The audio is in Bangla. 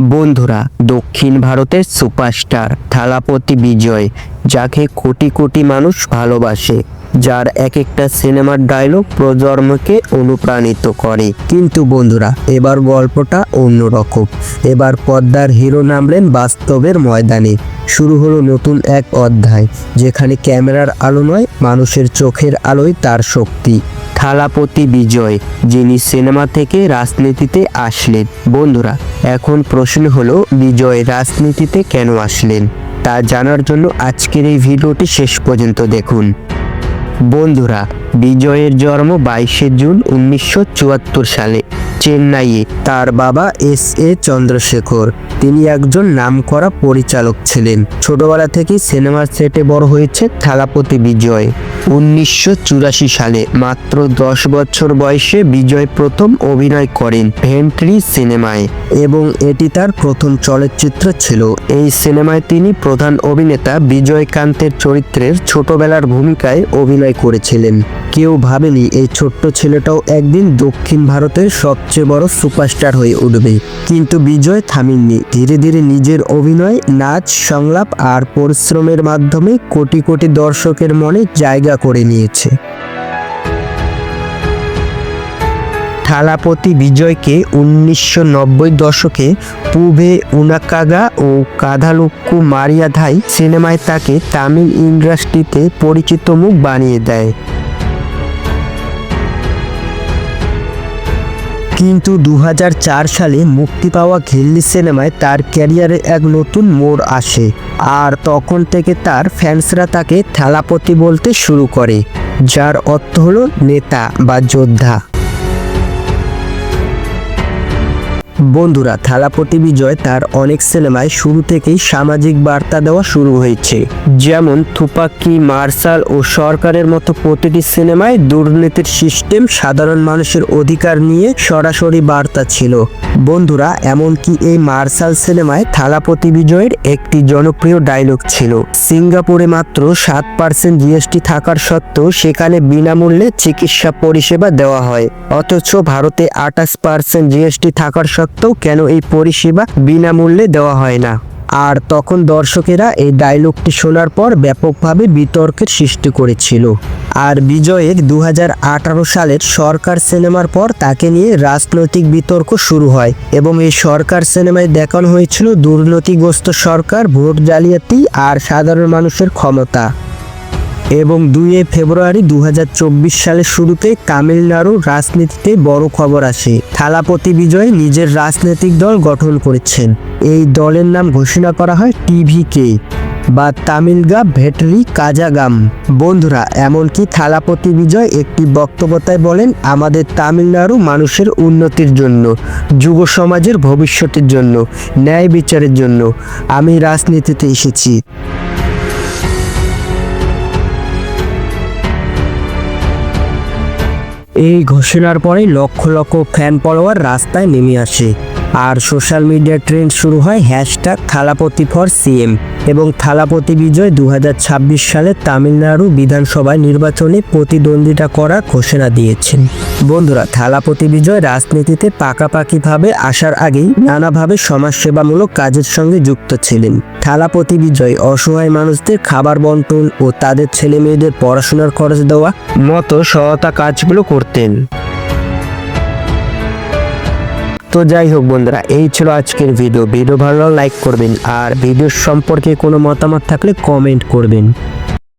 বন্ধুরা, দক্ষিণ ভারতের সুপারস্টার, থালাপতি বিজয়, যাকে কোটি কোটি মানুষ ভালোবাসে, যার এক একটা সিনেমার ডায়লগ প্রজন্মকে অনুপ্রাণিত করে। কিন্তু বন্ধুরা, এবার গল্পটা অন্যরকম। এবার পদ্মার হিরো নামলেন বাস্তবের ময়দানে। শুরু হলো নতুন এক অধ্যায়, যেখানে ক্যামেরার আলো নয়, মানুষের চোখের আলোয় তার শক্তি। থালাপতি বিজয়, যিনি সিনেমা থেকে রাজনীতিতে আসলেন। বন্ধুরা, এখন প্রশ্ন হলো, বিজয় রাজনীতিতে কেন আসলেন? তা জানার জন্য আজকের এই ভিডিওটি শেষ পর্যন্ত দেখুন। বন্ধুরা, বিজয়ের জন্ম বাইশে জুন উনিশশো চুয়াত্তর সালে। চেন্নাইয়ে। তার বাবা এস এ চন্দ্রশেখর। তিনি একজন নামকরা পরিচালক ছিলেন। ছোটবেলা থেকেই সিনেমার সেটে বড় হয়েছে থালাপতি বিজয়। উনিশশো চুরাশি সালে মাত্র দশ বছর বয়সে বিজয় প্রথম অভিনয় করেন ভেন্ট্রি সিনেমায় এবং এটি তার প্রথম চলচ্চিত্র ছিল। এই সিনেমায় তিনি প্রধান অভিনেতা বিজয়কান্তের চরিত্রের ছোটবেলার ভূমিকায় অভিনয় করেছিলেন। কেউ ভাবেনি এই ছোট্ট ছেলেটাও একদিন দক্ষিণ ভারতের সবচেয়ে বড় সুপারস্টার হয়ে উঠবে। কিন্তু বিজয় থামেননি। ধীরে ধীরে নিজের অভিনয়, নাচ, সংলাপ আর পরিশ্রমের মাধ্যমে কোটি কোটি দর্শকের মনে জায়গা করে নিয়েছে। থালাপতি বিজয়কে উনিশশো নব্বই দশকে পুভে উনাকাগা ও কাধালুক্কু মারিয়াধাই সিনেমায় তাকে তামিল ইন্ডাস্ট্রিতে পরিচিত মুখ বানিয়ে দেয়। কিন্তু দু হাজার চার সালে মুক্তি পাওয়া ঘিল্লি সিনেমায় তার ক্যারিয়ারে এক নতুন মোড় আসে। আর তখন থেকে তার ফ্যান্সরা তাকে থালাপতি বলতে শুরু করে, যার অর্থ হল নেতা বা যোদ্ধা। বন্ধুরা, থালাপতি বিজয় তার অনেক সিনেমায় শুরু থেকেই সামাজিক বার্তা দেওয়া শুরু হয়েছে। যেমন থুপাক্কি মার্শাল ও সরকারের মতো প্রতিটি সিনেমায় দুর্নীতির সিস্টেম সাধারণ মানুষের অধিকার নিয়ে সরাসরি বার্তা ছিল। বন্ধুরা, এমনকি এই মার্শাল সিনেমায় থালাপতি বিজয়ের একটি জনপ্রিয় ডায়লগ ছিল। সিঙ্গাপুরে মাত্র সাত পার্সেন্ট জিএসটি থাকার সত্ত্বেও সেখানে বিনামূল্যে চিকিৎসা পরিষেবা দেওয়া হয়। অথচ ভারতে আঠাশ পার্সেন্ট জিএসটি থাকার সত্ত্বেও কেন এই পরিষেবা বিনামূল্যে দেওয়া হয় না? আর তখন দর্শকেরা এই ডায়লগটি শোনার পর ব্যাপকভাবে বিতর্কের সৃষ্টি করেছিল। আর বিজয়ের দু হাজার আঠারো সালের সরকার সিনেমার পর তাকে নিয়ে রাজনৈতিক বিতর্ক শুরু হয় এবং এই সরকার সিনেমায় দেখানো হয়েছিল দুর্নীতিগ্রস্ত সরকার, ভোট জালিয়াতি আর সাধারণ মানুষের ক্ষমতা। এবং দুই ফেব্রুয়ারি দু হাজার চব্বিশ সালের শুরুতে তামিলনাড়ুর রাজনীতিতে বড় খবর আসে। থালাপতি বিজয় নিজের রাজনৈতিক দল গঠন করেছেন। এই দলের নাম ঘোষণা করা হয় টিভিকে। বা তামিলগা ভেটরি কাজাগাম। বন্ধুরা, এমনকি থালাপতি বিজয় একটি বক্তব্যতায় বলেন, আমাদের তামিলনাড়ু মানুষের উন্নতির জন্য, যুব সমাজের ভবিষ্যতের জন্য, ন্যায় বিচারের জন্য আমি রাজনীতিতে এসেছি। এই ঘোষণার পরে লক্ষ লক্ষ ফ্যান ফলোয়ার রাস্তায় নেমে আসে। আর সোশ্যাল মিডিয়া ট্রেন্ড শুরু হয় হ্যাশট্যাগ থালাপতি ফর সিএম এবং থালাপতি বিজয় দু সালে তামিলনাড়ু বিধানসভায় নির্বাচনে প্রতিদ্বন্দ্বিতা করার ঘোষণা দিয়েছেন। বন্ধুরা, থালাপতি বিজয় রাজনীতিতে পাকাপাকিভাবে আসার আগেই নানাভাবে সমাজসেবামূলক কাজের সঙ্গে যুক্ত ছিলেন। থালাপতি বিজয় অসহায় মানুষদের খাবার বন্টন ও তাদের ছেলে মেয়েদের পড়াশোনার খরচ দেওয়া মতো সহায়তা কাজগুলো করতেন। তো যাই হোক বন্ধুরা, এই ছিল আজকের ভিডিও ভিডিও ভালো লাইক করবেন, আর ভিডিও সম্পর্কে কোনো মতামত থাকলে কমেন্ট করবেন।